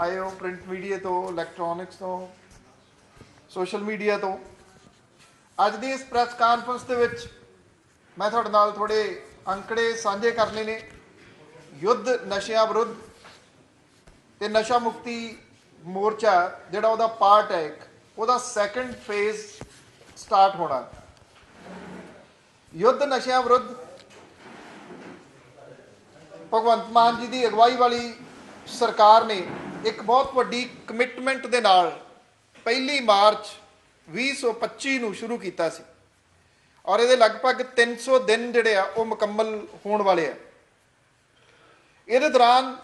ਆਏ ਹੋ print media ਤੋਂ ਇਲੈਕਟ੍ਰੋਨਿਕਸ ਤੋਂ ਸੋਸ਼ਲ ਮੀਡੀਆ ਤੋਂ। ਅੱਜ ਦੀ ਇਸ ਪ੍ਰੈਸ ਕਾਨਫਰੰਸ ਦੇ ਵਿੱਚ ਮੈਂ ਤੁਹਾਡੇ ਨਾਲ ਥੋੜੇ ਅੰਕੜੇ ਸਾਂਝੇ ਕਰਨੇ ਨੇ। ਯੁੱਧ ਨਸ਼ਿਆਂ ਵਿਰੁੱਧ ਤੇ ਨਸ਼ਾ ਮੁਕਤੀ ਮੋਰਚਾ, ਜਿਹੜਾ ਉਹਦਾ ਪਾਰਟ ਹੈ ਇੱਕ, ਉਹਦਾ ਸੈਕੰਡ ਫੇਜ਼ ਸਟਾਰਟ ਹੋਣਾ। ਯੁੱਧ ਨਸ਼ਿਆਂ ਵਿਰੁੱਧ, ਭਗਵੰਤ ਮਾਨ ਜੀ ਦੀ ਅਗਵਾਈ ਵਾਲੀ ਸਰਕਾਰ ਨੇ ਇੱਕ ਬਹੁਤ ਵੱਡੀ ਕਮਿਟਮੈਂਟ ਦੇ ਨਾਲ ਪਹਿਲੀ ਮਾਰਚ 2025 ਨੂੰ ਸ਼ੁਰੂ ਕੀਤਾ ਸੀ। ਔਰ ਇਹਦੇ ਲਗਭਗ 300 ਦਿਨ ਜਿਹੜੇ ਆ, ਉਹ ਮੁਕੰਮਲ ਹੋਣ ਵਾਲੇ ਆ। ਇਹਦੇ ਦੌਰਾਨ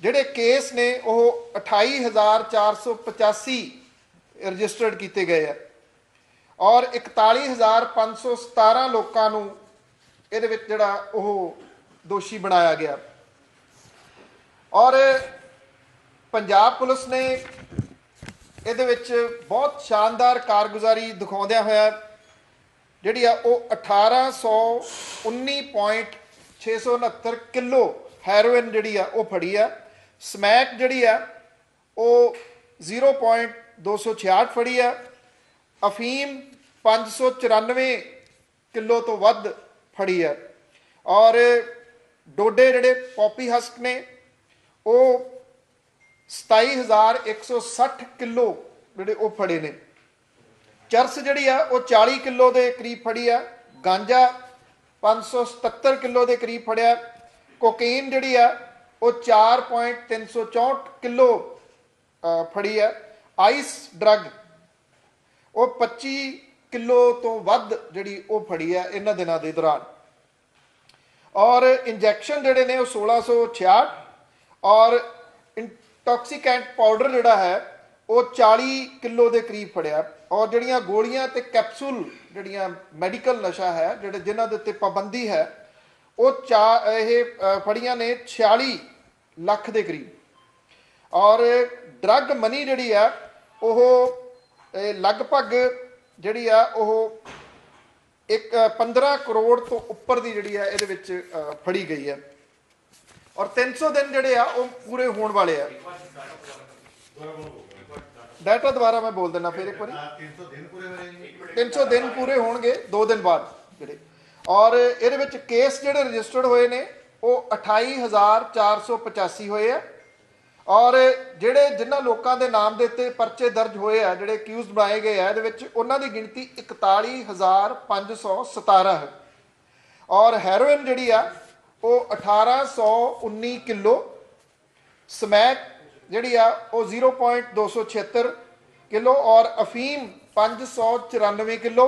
ਜਿਹੜੇ ਕੇਸ ਨੇ, ਉਹ 28485 ਰਜਿਸਟਰਡ ਕੀਤੇ ਗਏ ਆ। ਔਰ 41517 ਲੋਕਾਂ ਨੂੰ ਇਹਦੇ ਵਿੱਚ ਜਿਹੜਾ ਉਹ ਦੋਸ਼ੀ ਬਣਾਇਆ ਗਿਆ। ਔਰ ਪੰਜਾਬ ਪੁਲਿਸ ਨੇ ਇਹਦੇ ਵਿੱਚ ਬਹੁਤ ਸ਼ਾਨਦਾਰ ਕਾਰਗੁਜ਼ਾਰੀ ਦਿਖਾਉਂਦਿਆਂ ਹੋਇਆ ਜਿਹੜੀ ਆ ਉਹ 1819.669 ਕਿਲੋ ਹੈਰੋਇਨ ਜਿਹੜੀ ਆ ਉਹ ਫੜੀ ਆ। ਸਮੈਕ ਜਿਹੜੀ ਆ ਉਹ 0.266 ਫੜੀ ਆ। ਅਫੀਮ 594 ਕਿਲੋ ਤੋਂ ਵੱਧ ਫੜੀ ਆ। ਔਰ ਡੋਡੇ ਜਿਹੜੇ ਪੌਪੀ ਹਸਕ ਨੇ ਉਹ 27160 ਕਿਲੋ ਜਿਹੜੇ ਉਹ ਫੜੇ ਨੇ। ਚਰਸ ਜਿਹੜੀ ਆ ਉਹ 40 ਕਿਲੋ ਦੇ ਕਰੀਬ ਫੜੀ ਆ। ਗਾਂਜਾ 577 ਕਿਲੋ ਦੇ ਕਰੀਬ ਫੜਿਆ। ਕੋਕੇਨ ਜਿਹੜੀ ਆ ਉਹ 4.364 ਕਿਲੋ ਅ, ਫੜੀ ਆ। ਆਈਸ ਡਰੱਗ ਉਹ 25 ਕਿਲੋ ਤੋਂ ਵੱਧ ਜਿਹੜੀ ਉਹ ਫੜੀ ਆ ਇਹਨਾਂ ਦਿਨਾਂ ਦੇ ਦੌਰਾਨ। ਔਰ ਇੰਜੈਕਸ਼ਨ ਜਿਹੜੇ ਨੇ ਉਹ 1666 ਔਰ ਇੰਟੌਕਸੀਕੈਂਟ ਪਾਊਡਰ ਜਿਹੜਾ ਹੈ ਉਹ 40 ਕਿਲੋ ਦੇ ਕਰੀਬ ਫੜਿਆ। ਔਰ ਜਿਹੜੀਆਂ ਗੋਲੀਆਂ ਤੇ ਕੈਪਸੂਲ ਜਿਹੜੀਆਂ ਮੈਡੀਕਲ ਨਸ਼ਾ ਹੈ ਜਿਹੜੇ ਜਿਨ੍ਹਾਂ ਦੇ ਉੱਤੇ ਪਾਬੰਦੀ ਹੈ ਉਹ ਚਾ ਇਹ ਫੜੀਆਂ ਨੇ 46 ਲੱਖ ਦੇ ਕਰੀਬ। ਔਰ ਡਰੱਗ ਮਨੀ ਜਿਹੜੀ ਆ ਉਹ ਲਗਭਗ ਜਿਹੜੀ ਆ ਉਹ ਇੱਕ ਅ, 15 ਕਰੋੜ ਤੋਂ ਉੱਪਰ ਦੀ ਜਿਹੜੀ ਆ ਇਹਦੇ ਵਿੱਚ ਫੜੀ ਗਈ ਹੈ। ਔਰ 300 ਦਿਨ ਜਿਹੜੇ ਆ, ਉਹ ਪੂਰੇ ਹੋਣ ਵਾਲੇ ਆ। ਡਾਟਾ ਦੁਬਾਰਾ ਮੈਂ ਬੋਲ ਦਿੰਦਾ, ਫਿਰ ਇੱਕ ਵਾਰੀ। 300 ਦਿਨ ਪੂਰੇ ਹੋ 300 ਦਿਨ ਪੂਰੇ ਹੋਣਗੇ 2 ਦਿਨ ਬਾਅਦ ਜਿਹੜੇ। ਔਰ ਇਹਦੇ ਵਿੱਚ ਕੇਸ ਜਿਹੜੇ ਰਜਿਸਟਰਡ ਹੋਏ ਨੇ, ਉਹ 28485 ਹੋਏ ਆ। ਔਰ ਜਿਹੜੇ ਜਿਨ੍ਹਾਂ ਲੋਕਾਂ ਦੇ ਨਾਮ ਦੇ ਉੱਤੇ ਪਰਚੇ ਦਰਜ ਹੋਏ ਆ, ਜਿਹੜੇ ਅਕਿਊਜ਼ਡ ਬਣਾਏ ਗਏ ਆ, ਇਹਦੇ ਵਿੱਚ ਉਹਨਾਂ ਦੀ ਗਿਣਤੀ 41517 ਹੈ। ਔਰ ਹੈਰੋਇਨ ਜਿਹੜੀ ਆ ਉਹ 1819 ਕਿਲੋ ਸਮੈਕ ਜਿਹੜੀ ਆ ਉਹ 0.276 ਕਿਲੋ ਔਰ ਅਫੀਮ 594 ਕਿਲੋ।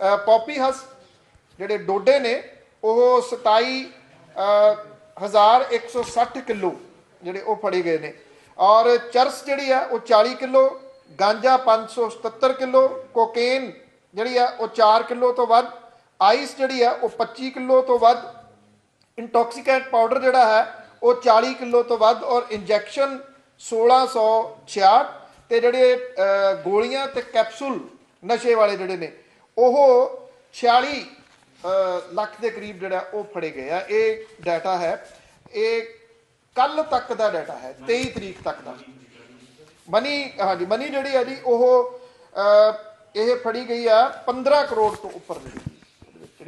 ਅ, ਪੌਪੀ ਹਸ ਜਿਹੜੇ ਡੋਡੇ ਨੇ ਉਹ 27 ਅ, 1160 ਕਿਲੋ ਜਿਹੜੇ ਉਹ ਫੜੇ ਗਏ ਨੇ। ਔਰ ਚਰਸ ਜਿਹੜੀ ਆ ਉਹ 40 ਕਿਲੋ ਗਾਂਜਾ 577 ਕਿਲੋ ਕੋਕੇਨ ਜਿਹੜੀ ਆ ਉਹ 4 ਕਿਲੋ ਤੋਂ ਵੱਧ ਆਈਸ ਜਿਹੜੀ ਆ ਉਹ 25 ਕਿਲੋ ਤੋਂ ਵੱਧ ਇੰਟੌਕਸੀਕੈਂਟ ਪਾਊਡਰ ਜਿਹੜਾ ਹੈ, ਉਹ 40 ਕਿਲੋ ਤੋਂ ਵੱਧ ਔਰ ਇੰਜੈਕਸ਼ਨ 1666 ਤੇ ਜਿਹੜੇ ਗੋਲੀਆਂ ਤੇ ਕੈਪਸੂਲ ਨਸ਼ੇ ਵਾਲੇ ਜਿਹੜੇ ਨੇ, ਉਹ 46 ਲੱਖ ਦੇ ਕਰੀਬ ਜਿਹੜਾ, ਉਹ ਫੜੇ ਗਏ ਆ। ਇਹ ਡਾਟਾ ਹੈ। ਇਹ ਕੱਲ ਤੱਕ ਦਾ ਡਾਟਾ ਹੈ 23 ਤਰੀਕ ਤੱਕ ਦਾ। ਮਨੀ, ਹਾਂਜੀ, ਮਨੀ ਜਿਹੜੀ ਹੈ ਜੀ, ਉਹ ਇਹ ਫੜੀ ਗਈ ਆ 15 ਕਰੋੜ ਤੋਂ ਉੱਪਰ ਦੀ।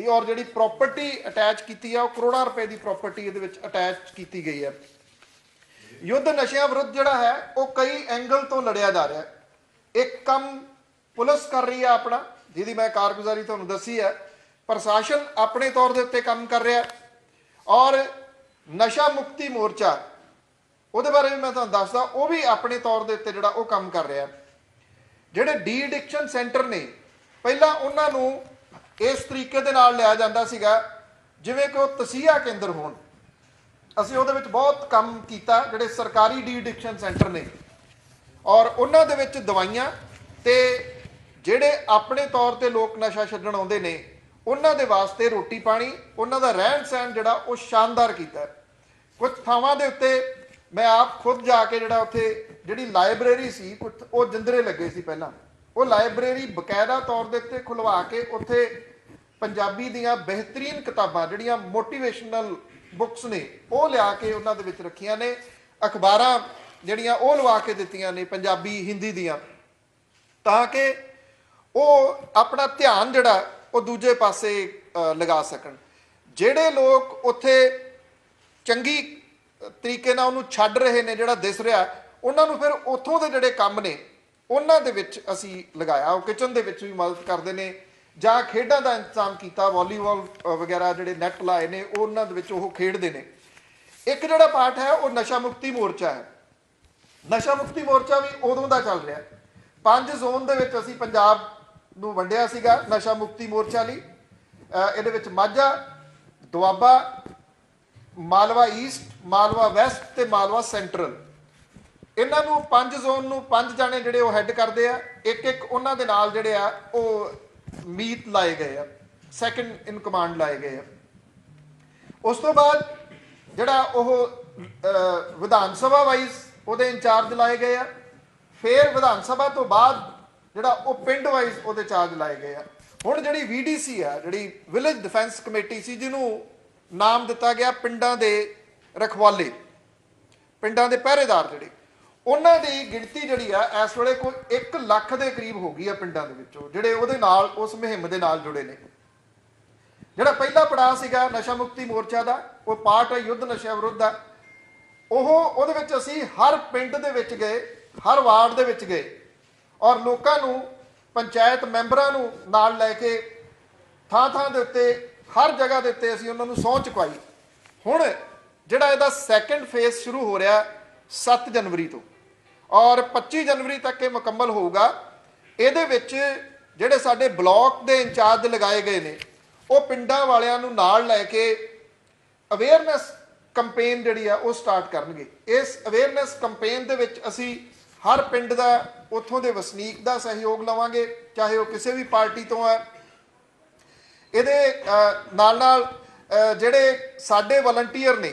ਜਿਹੜੀ ਔਰ ਜਿਹੜੀ ਪ੍ਰਾਪਰਟੀ ਅਟੈਚ ਕੀਤੀ ਆ, ਉਹ ਕਰੋੜਾਂ ਰੁਪਏ ਦੀ ਪ੍ਰਾਪਰਟੀ ਇਹਦੇ ਵਿੱਚ ਅਟੈਚ ਕੀਤੀ ਗਈ ਹੈ। ਯੁੱਧ ਨਸ਼ਿਆਂ ਵਿਰੁੱਧ ਜਿਹੜਾ ਹੈ, ਉਹ ਕਈ ਐਂਗਲ ਤੋਂ ਲੜਿਆ ਜਾ ਰਿਹਾ ਹੈ। ਇੱਕ ਕੰਮ ਪੁਲਿਸ ਕਰ ਰਹੀ ਹੈ ਆਪਣਾ, ਜਿਹਦੀ ਮੈਂ ਕਾਰਗੁਜ਼ਾਰੀ ਤੁਹਾਨੂੰ ਦੱਸੀ ਹੈ। ਪ੍ਰਸ਼ਾਸਨ ਆਪਣੇ ਤੌਰ ਦੇ ਉੱਤੇ ਕੰਮ ਕਰ ਰਿਹਾ ਔਰ ਨਸ਼ਾ ਮੁਕਤੀ ਮੋਰਚਾ, ਉਹਦੇ ਬਾਰੇ ਵੀ ਮੈਂ ਤੁਹਾਨੂੰ ਦੱਸਦਾ, ਉਹ ਵੀ ਆਪਣੇ ਤੌਰ ਦੇ ਉੱਤੇ ਜਿਹੜਾ ਉਹ ਕੰਮ ਕਰ ਰਿਹਾ ਜਿਹੜੇ ਡੀ ਐਡਿਕਸ਼ਨ ਸੈਂਟਰ ਨੇ, ਪਹਿਲਾਂ ਉਹਨਾਂ ਨੂੰ ਇਸ ਤਰੀਕੇ ਦੇ ਨਾਲ ਲਿਆ ਜਾਂਦਾ ਸੀਗਾ, ਜਿਵੇਂ ਕਿ ਉਹ ਤਸੀਹਾ ਕੇਂਦਰ ਹੋਣ। ਅਸੀਂ ਉਹਦੇ ਵਿੱਚ ਬਹੁਤ ਕੰਮ ਕੀਤਾ, ਜਿਹੜੇ ਸਰਕਾਰੀ ਡੀ ਐਡਿਕਸ਼ਨ ਸੈਂਟਰ ਨੇ। ਔਰ ਉਹਨਾਂ ਦੇ ਵਿੱਚ ਦਵਾਈਆਂ ਤੇ ਜਿਹੜੇ ਆਪਣੇ ਤੌਰ ਤੇ ਲੋਕ ਨਸ਼ਾ ਛੱਡਣ ਆਉਂਦੇ ਨੇ, ਉਹਨਾਂ ਦੇ ਵਾਸਤੇ ਰੋਟੀ ਪਾਣੀ, ਉਹਨਾਂ ਦਾ ਰਹਿਣ ਸਹਿਣ ਜਿਹੜਾ ਉਹ ਸ਼ਾਨਦਾਰ ਕੀਤਾ। ਹੈ। ਕੁਝ ਥਾਵਾਂ ਦੇ ਉੱਤੇ ਮੈਂ ਆਪ ਖੁਦ ਜਾ ਕੇ ਜਿਹੜਾ ਉੱਥੇ ਜਿਹੜੀ ਲਾਇਬ੍ਰੇਰੀ ਸੀ ਕੁਝ ਉਹ ਜਿੰਦਰੇ ਲੱਗੇ ਸੀ ਪਹਿਲਾਂ। ਉਹ ਲਾਇਬ੍ਰੇਰੀ ਬਕਾਇਦਾ ਤੌਰ ਦੇ ਉੱਤੇ ਖੁਲਵਾ ਕੇ ਉੱਥੇ ਪੰਜਾਬੀ ਦੀਆਂ ਬਿਹਤਰੀਨ ਕਿਤਾਬਾਂ, ਜਿਹੜੀਆਂ ਮੋਟੀਵੇਸ਼ਨਲ ਬੁੱਕਸ ਨੇ, ਉਹ ਲਿਆ ਕੇ ਉਹਨਾਂ ਦੇ ਵਿੱਚ ਰੱਖੀਆਂ ਨੇ। ਅਖਬਾਰਾਂ ਜਿਹੜੀਆਂ ਉਹ ਲਵਾ ਕੇ ਦਿੱਤੀਆਂ ਨੇ ਪੰਜਾਬੀ, ਹਿੰਦੀ ਦੀਆਂ। ਤਾਂ ਕਿ ਉਹ ਆਪਣਾ ਧਿਆਨ ਜਿਹੜਾ, ਉਹ ਦੂਜੇ ਪਾਸੇ ਲਗਾ ਸਕਣ। ਜਿਹੜੇ ਲੋਕ ਉੱਥੇ ਚੰਗੀ ਤਰੀਕੇ ਨਾਲ ਉਹਨੂੰ ਛੱਡ ਰਹੇ ਨੇ, ਜਿਹੜਾ ਦਿਸ ਰਿਹਾ, ਉਹਨਾਂ ਨੂੰ ਫਿਰ ਉੱਥੋਂ ਦੇ ਜਿਹੜੇ ਕੰਮ ਨੇ, ਉਹਨਾਂ ਦੇ ਵਿੱਚ ਅਸੀਂ ਲਗਾਇਆ। ਉਹ ਕਿਚਨ ਦੇ ਵਿੱਚ ਵੀ ਮਦਦ ਕਰਦੇ ਨੇ। ਜਾਂ ਖੇਡਾਂ ਦਾ ਇੰਤਜ਼ਾਮ ਕੀਤਾ, ਵਾਲੀਬਾਲ ਵਗੈਰਾ ਜਿਹੜੇ ਨੈਟ ਲਾਏ ਨੇ, ਉਹਨਾਂ ਦੇ ਵਿੱਚ ਉਹ ਖੇਡਦੇ ਨੇ। ਇੱਕ ਜਿਹੜਾ ਪਾਰਟ ਹੈ, ਉਹ ਨਸ਼ਾ ਮੁਕਤੀ ਮੋਰਚਾ ਹੈ। ਨਸ਼ਾ ਮੁਕਤੀ ਮੋਰਚਾ ਵੀ ਉਦੋਂ ਦਾ ਚੱਲ ਰਿਹਾ। ਪੰਜ ਜ਼ੋਨ ਦੇ ਵਿੱਚ ਅਸੀਂ ਪੰਜਾਬ ਨੂੰ ਵੰਡਿਆ ਸੀਗਾ ਨਸ਼ਾ ਮੁਕਤੀ ਮੋਰਚਾ ਲਈ। ਇਹਦੇ ਵਿੱਚ ਮਾਝਾ, ਦੁਆਬਾ, ਮਾਲਵਾ ਈਸਟ, ਮਾਲਵਾ ਵੈਸਟ ਤੇ ਮਾਲਵਾ ਸੈਂਟਰਲ। ਇਹਨਾਂ ਨੂੰ ਪੰਜ ਜ਼ੋਨ ਨੂੰ ਪੰਜ ਜਾਣੇ ਜਿਹੜੇ ਉਹ ਹੈੱਡ ਕਰਦੇ ਆ। ਇੱਕ ਇੱਕ ਉਹਨਾਂ ਦੇ ਨਾਲ ਜਿਹੜੇ ਆ, ਉਹ ਮੀਤ ਲਾਏ ਗਏ ਆ ਸੈਕੰਡ ਇਨ ਕਮਾਂਡ ਲਾਏ ਗਏ ਆ। ਉਸ ਤੋਂ ਬਾਅਦ ਜਿਹੜਾ ਉਹ ਵਿਧਾਨ ਸਭਾ ਵਾਈਜ਼ ਉਹਦੇ ਇੰਚਾਰਜ ਲਾਏ ਗਏ ਆ। ਫਿਰ ਵਿਧਾਨ ਸਭਾ ਤੋਂ ਬਾਅਦ ਜਿਹੜਾ ਉਹ ਪਿੰਡ ਵਾਈਜ਼ ਉਹਦੇ ਚਾਰਜ ਲਾਏ ਗਏ ਆ। ਹੁਣ ਜਿਹੜੀ ਵੀਡੀਸੀ ਆ, ਜਿਹੜੀ ਵਿਲੇਜ ਡਿਫੈਂਸ ਕਮੇਟੀ ਸੀ, ਜਿਹਨੂੰ ਨਾਮ ਦਿੱਤਾ ਗਿਆ ਪਿੰਡਾਂ ਦੇ ਰਖਵਾਲੇ, ਪਿੰਡਾਂ ਦੇ ਪਹਿਰੇਦਾਰ ਜਿਹੜੇ ਉਹਨਾਂ ਦੀ ਗਿਣਤੀ ਜਿਹੜੀ ਆ, ਇਸ ਵੇਲੇ ਕੋਈ 1 ਲੱਖ ਦੇ ਕਰੀਬ ਹੋ ਗਈ ਆ ਪਿੰਡਾਂ ਦੇ ਵਿੱਚੋਂ, ਜਿਹੜੇ ਉਹਦੇ ਨਾਲ, ਉਸ ਮੁਹਿੰਮ ਦੇ ਨਾਲ ਜੁੜੇ ਨੇ। ਜਿਹੜਾ ਪਹਿਲਾ ਪੜਾਅ ਸੀਗਾ ਨਸ਼ਾ ਮੁਕਤੀ ਮੋਰਚਾ ਦਾ, ਉਹ ਪਾਰਟ ਹੈ ਯੁੱਧ ਨਸ਼ਾ ਵਿਰੁੱਧ ਦਾ ਉਹ, ਉਹਦੇ ਵਿੱਚ ਅਸੀਂ ਹਰ ਪਿੰਡ ਦੇ ਵਿੱਚ ਗਏ, ਹਰ ਵਾਰਡ ਦੇ ਵਿੱਚ ਗਏ। ਔਰ ਲੋਕਾਂ ਨੂੰ, ਪੰਚਾਇਤ ਮੈਂਬਰਾਂ ਨੂੰ ਨਾਲ ਲੈ ਕੇ ਥਾਂ ਥਾਂ ਦੇ ਉੱਤੇ, ਹਰ ਜਗ੍ਹਾ ਦੇ ਉੱਤੇ ਅਸੀਂ ਉਹਨਾਂ ਨੂੰ ਸਹੁੰ ਚੁਕਾਈ। ਹੁਣ ਜਿਹੜਾ ਇਹਦਾ ਸੈਕੰਡ ਫੇਜ਼ ਸ਼ੁਰੂ ਹੋ ਰਿਹਾ 7 ਜਨਵਰੀ ਤੋਂ। ਔਰ 25 ਜਨਵਰੀ ਤੱਕ ਇਹ ਮੁਕੰਮਲ ਹੋਊਗਾ। ਇਹਦੇ ਵਿੱਚ ਜਿਹੜੇ ਸਾਡੇ ਬਲਾਕ ਦੇ ਇੰਚਾਰਜ ਲਗਾਏ ਗਏ ਨੇ, ਉਹ ਪਿੰਡਾਂ ਵਾਲਿਆਂ ਨੂੰ ਨਾਲ ਲੈ ਕੇ ਅਵੇਅਰਨੈਸ ਕੈਂਪੇਨ ਜਿਹੜੀ ਆ, ਉਹ ਸਟਾਰਟ ਕਰਨਗੇ। ਇਸ ਅਵੇਅਰਨੈਸ ਕੈਂਪੇਨ ਦੇ ਵਿੱਚ ਅਸੀਂ ਹਰ ਪਿੰਡ ਦਾ, ਉੱਥੋਂ ਦੇ ਵਸਨੀਕ ਦਾ ਸਹਿਯੋਗ ਲਵਾਂਗੇ, ਚਾਹੇ ਉਹ ਕਿਸੇ ਵੀ ਪਾਰਟੀ ਤੋਂ ਹੈ। ਇਹਦੇ ਨਾਲ ਨਾਲ ਜਿਹੜੇ ਸਾਡੇ ਵਲੰਟੀਅਰ ਨੇ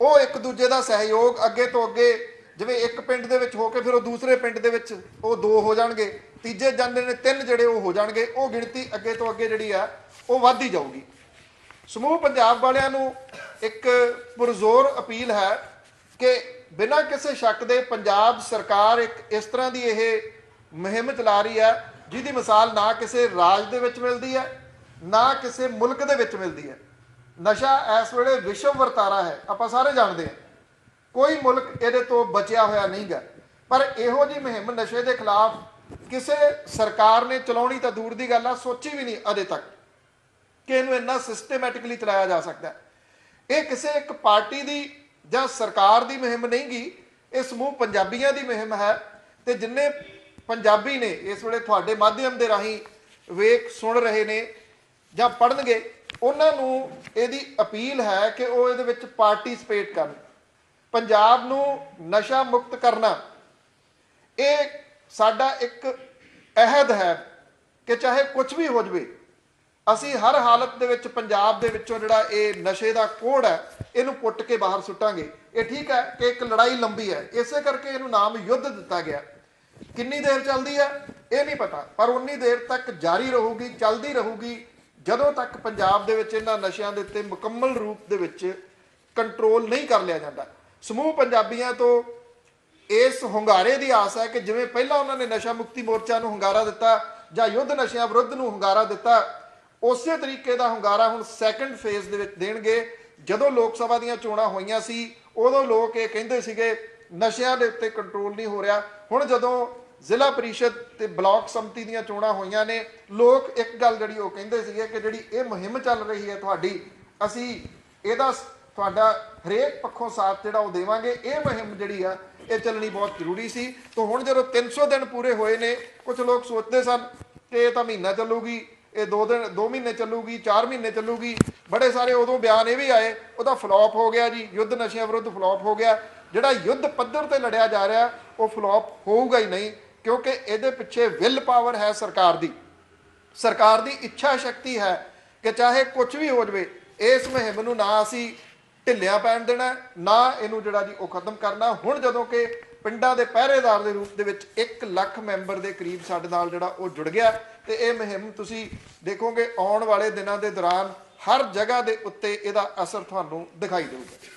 ਉਹ ਇੱਕ ਦੂਜੇ ਦਾ ਸਹਿਯੋਗ ਅੱਗੇ ਤੋਂ ਅੱਗੇ, ਜਿਵੇਂ ਇੱਕ ਪਿੰਡ ਦੇ ਵਿੱਚ ਹੋ ਕੇ ਫਿਰ ਉਹ ਦੂਸਰੇ ਪਿੰਡ ਦੇ ਵਿੱਚ ਉਹ ਦੋ ਹੋ ਜਾਣਗੇ, ਤੀਜੇ ਜਾਂਦੇ ਨੇ ਤਿੰਨ ਜਿਹੜੇ ਉਹ ਹੋ ਜਾਣਗੇ, ਉਹ ਗਿਣਤੀ ਅੱਗੇ ਤੋਂ ਅੱਗੇ ਜਿਹੜੀ ਆ, ਉਹ ਵੱਧਦੀ ਜਾਊਗੀ। ਸਮੂਹ ਪੰਜਾਬ ਵਾਲਿਆਂ ਨੂੰ ਇੱਕ ਪੁਰਜ਼ੋਰ ਅਪੀਲ ਹੈ ਕਿ ਬਿਨਾਂ ਕਿਸੇ ਸ਼ੱਕ ਦੇ ਪੰਜਾਬ ਸਰਕਾਰ ਇੱਕ ਇਸ ਤਰ੍ਹਾਂ ਦੀ ਇਹ ਮੁਹਿੰਮ ਚਲਾ ਰਹੀ ਹੈ, ਜਿਹਦੀ ਮਿਸਾਲ ਨਾ ਕਿਸੇ ਰਾਜ ਦੇ ਵਿੱਚ ਮਿਲਦੀ ਹੈ, ਨਾ ਕਿਸੇ ਮੁਲਕ ਦੇ ਵਿੱਚ ਮਿਲਦੀ ਹੈ। ਨਸ਼ਾ ਇਸ ਵੇਲੇ ਵਿਸ਼ਵ ਵਰਤਾਰਾ ਹੈ, ਆਪਾਂ ਸਾਰੇ ਜਾਣਦੇ ਹਾਂ। ਕੋਈ ਮੁਲਕ ਇਹਦੇ ਤੋਂ ਬਚਿਆ ਹੋਇਆ ਨਹੀਂਗਾ ਪਰ ਇਹੋ ਜੀ ਮੁਹਿੰਮ ਨਸ਼ੇ ਦੇ ਖਿਲਾਫ ਕਿਸੇ ਸਰਕਾਰ ਨੇ ਚਲਾਉਣੀ ਤਾਂ ਦੂਰ ਦੀ ਗੱਲ ਆ, ਸੋਚੀ ਵੀ ਨਹੀਂ ਅਜੇ ਤੱਕ ਕਿ ਇਹਨੂੰ ਇੰਨਾ ਸਿਸਟਮੈਟਿਕਲੀ ਚਲਾਇਆ ਜਾ ਸਕਦਾ ਇਹ ਕਿਸੇ ਇੱਕ ਪਾਰਟੀ ਦੀ ਜਾਂ ਸਰਕਾਰ ਦੀ ਮੁਹਿੰਮ ਨਹੀਂ ਗੀ, ਇਹ ਸਮੂਹ ਪੰਜਾਬੀਆਂ ਦੀ ਮੁਹਿੰਮ ਹੈ ਤੇ ਜਿੰਨੇ ਪੰਜਾਬੀ ਨੇ ਇਸ ਵੇਲੇ ਤੁਹਾਡੇ ਮਾਧਿਅਮ ਦੇ ਰਾਹੀਂ ਵੇਖ, ਸੁਣ ਰਹੇ ਨੇ ਜਾਂ ਪੜਨਗੇ ਉਹਨਾਂ ਨੂੰ ਇਹਦੀ ਅਪੀਲ ਹੈ ਕਿ ਉਹ ਇਹਦੇ ਵਿੱਚ ਪਾਰਟਿਸਿਪੇਟ ਕਰਨ। ਪੰਜਾਬ ਨੂੰ ਨਸ਼ਾ ਮੁਕਤ ਕਰਨਾ, ਇਹ ਸਾਡਾ ਇੱਕ ਅਹਿਦ ਹੈ ਕਿ ਚਾਹੇ ਕੁਝ ਵੀ ਹੋ ਜਵੇ, ਅਸੀਂ ਹਰ ਹਾਲਤ ਦੇ ਵਿੱਚ, ਪੰਜਾਬ ਦੇ ਵਿੱਚੋਂ ਜਿਹੜਾ ਇਹ ਨਸ਼ੇ ਦਾ ਕੋੜ ਹੈ, ਇਹਨੂੰ ਪੁੱਟ ਕੇ ਬਾਹਰ ਸੁੱਟਾਂਗੇ। ਇਹ ਠੀਕ ਹੈ ਕਿ ਇੱਕ ਲੜਾਈ ਲੰਬੀ ਹੈ, ਇਸੇ ਕਰਕੇ ਇਹਨੂੰ ਨਾਮ ਯੁੱਧ ਦਿੱਤਾ ਗਿਆ। ਕਿੰਨੀ ਦੇਰ ਚੱਲਦੀ ਹੈ, ਇਹ ਨਹੀਂ ਪਤਾ, ਪਰ ਉਨੀ ਦੇਰ ਤੱਕ ਜਾਰੀ ਰਹੂਗੀ, ਚੱਲਦੀ ਰਹੂਗੀ। ਜਦੋਂ ਤੱਕ ਪੰਜਾਬ ਦੇ ਵਿੱਚ ਇਹਨਾਂ ਨਸ਼ਿਆਂ ਦੇ ਉੱਤੇ ਮੁਕੰਮਲ ਰੂਪ ਦੇ ਵਿੱਚ ਕੰਟਰੋਲ ਨਹੀਂ ਕਰ ਲਿਆ ਜਾਂਦਾ, ਸਮੂਹ ਪੰਜਾਬੀਆਂ ਤੋਂ ਇਸ ਹੁੰਗਾਰੇ ਦੀ ਆਸ ਹੈ ਕਿ ਜਿਵੇਂ ਪਹਿਲਾਂ ਉਹਨਾਂ ਨੇ ਨਸ਼ਾ ਮੁਕਤੀ ਮੋਰਚਾ ਨੂੰ ਹੁੰਗਾਰਾ ਦਿੱਤਾ ਜਾਂ ਯੁੱਧ ਨਸ਼ਿਆਂ ਵਿਰੁੱਧ ਨੂੰ ਹੁੰਗਾਰਾ ਦਿੱਤਾ, ਉਸੇ ਤਰੀਕੇ ਦਾ ਹੁੰਗਾਰਾ ਹੁਣ ਸੈਕੰਡ ਫੇਜ਼ ਦੇ ਵਿੱਚ ਦੇਣਗੇ। ਜਦੋਂ ਲੋਕ ਸਭਾ ਦੀਆਂ ਚੋਣਾਂ ਹੋਈਆਂ ਸੀ, ਉਦੋਂ ਲੋਕ ਇਹ ਕਹਿੰਦੇ ਸੀਗੇ, ਨਸ਼ਿਆਂ ਦੇ ਉੱਤੇ ਕੰਟਰੋਲ ਨਹੀਂ ਹੋ ਰਿਹਾ। ਹੁਣ ਜਦੋਂ ਜ਼ਿਲ੍ਹਾ ਪ੍ਰੀਸ਼ਦ ਤੇ ਬਲਾਕ ਸੰਮਤੀ ਦੀਆਂ ਚੋਣਾਂ ਹੋਈਆਂ ਨੇ। ਲੋਕ ਇੱਕ ਗੱਲ ਜਿਹੜੀ ਉਹ ਕਹਿੰਦੇ ਸੀਗੇ ਕਿ ਜਿਹੜੀ ਇਹ ਮੁਹਿੰਮ ਚੱਲ ਰਹੀ ਹੈ ਤੁਹਾਡੀ, ਅਸੀਂ ਇਹਦਾ ਤੁਹਾਡਾ ਹਰੇਕ ਪੱਖੋਂ ਸਾਥ ਜਿਹੜਾ ਉਹ ਦੇਵਾਂਗੇ। ਇਹ ਮੁਹਿੰਮ ਜਿਹੜੀ ਆ, ਇਹ ਚੱਲਣੀ ਬਹੁਤ ਜ਼ਰੂਰੀ ਸੀ। ਤੋਂ ਹੁਣ ਜਦੋਂ 300 ਦਿਨ ਪੂਰੇ ਹੋਏ ਨੇ, ਕੁਝ ਲੋਕ ਸੋਚਦੇ ਸਨ ਕਿ ਇਹ ਤਾਂ ਮਹੀਨਾ ਚੱਲੂਗੀ, ਇਹ 2 ਦਿਨ 2 ਮਹੀਨੇ ਚੱਲੂਗੀ 4 ਮਹੀਨੇ ਚੱਲੂਗੀ। ਬੜੇ ਸਾਰੇ ਉਦੋਂ ਬਿਆਨ ਇਹ ਵੀ ਆਏ, ਉਹਦਾ ਫਲॉप ਹੋ ਗਿਆ ਜੀ, ਯੁੱਧ ਨਸ਼ਿਆਂ ਵਿਰੁੱਧ ਫਲॉप ਹੋ ਗਿਆ। ਜਿਹੜਾ ਯੁੱਧ ਪੱਧਰ ਤੇ ਲੜਿਆ ਜਾ ਰਿਹਾ, ਉਹ ਫਲॉप ਹੋਊਗਾ ਹੀ ਨਹੀਂ। ਕਿਉਂਕਿ ਇਹਦੇ ਪਿੱਛੇ ਵਿਲ ਪਾਵਰ ਹੈ ਸਰਕਾਰ ਦੀ। ਸਰਕਾਰ ਦੀ ਇੱਛਾ ਸ਼ਕਤੀ ਹੈ ਕਿ ਚਾਹੇ ਕੁਝ ਵੀ ਹੋ ਜਵੇ, ਇਸ ਮੁਹਿੰਮ ਨੂੰ ਨਾ ਅਸੀਂ ਢਿੱਲਿਆਂ ਪੈਣ ਦੇਣਾ, ਨਾ ਇਹਨੂੰ ਜਿਹੜਾ ਜੀ ਉਹ ਖਤਮ ਕਰਨਾ। ਹੁਣ ਜਦੋਂ ਕਿ ਪਿੰਡਾਂ ਦੇ ਪਹਿਰੇਦਾਰ ਦੇ ਰੂਪ ਦੇ ਵਿੱਚ 1 ਲੱਖ ਮੈਂਬਰ ਦੇ ਕਰੀਬ ਸਾਡੇ ਨਾਲ ਜਿਹੜਾ ਉਹ ਜੁੜ ਗਿਆ, ਤੇ ਇਹ ਮੁਹਿੰਮ ਤੁਸੀਂ ਦੇਖੋਗੇ ਆਉਣ ਵਾਲੇ ਦਿਨਾਂ ਦੇ ਦੌਰਾਨ ਹਰ ਜਗ੍ਹਾ ਦੇ ਉੱਤੇ ਇਹਦਾ ਅਸਰ ਤੁਹਾਨੂੰ ਦਿਖਾਈ ਦੇਊਗਾ।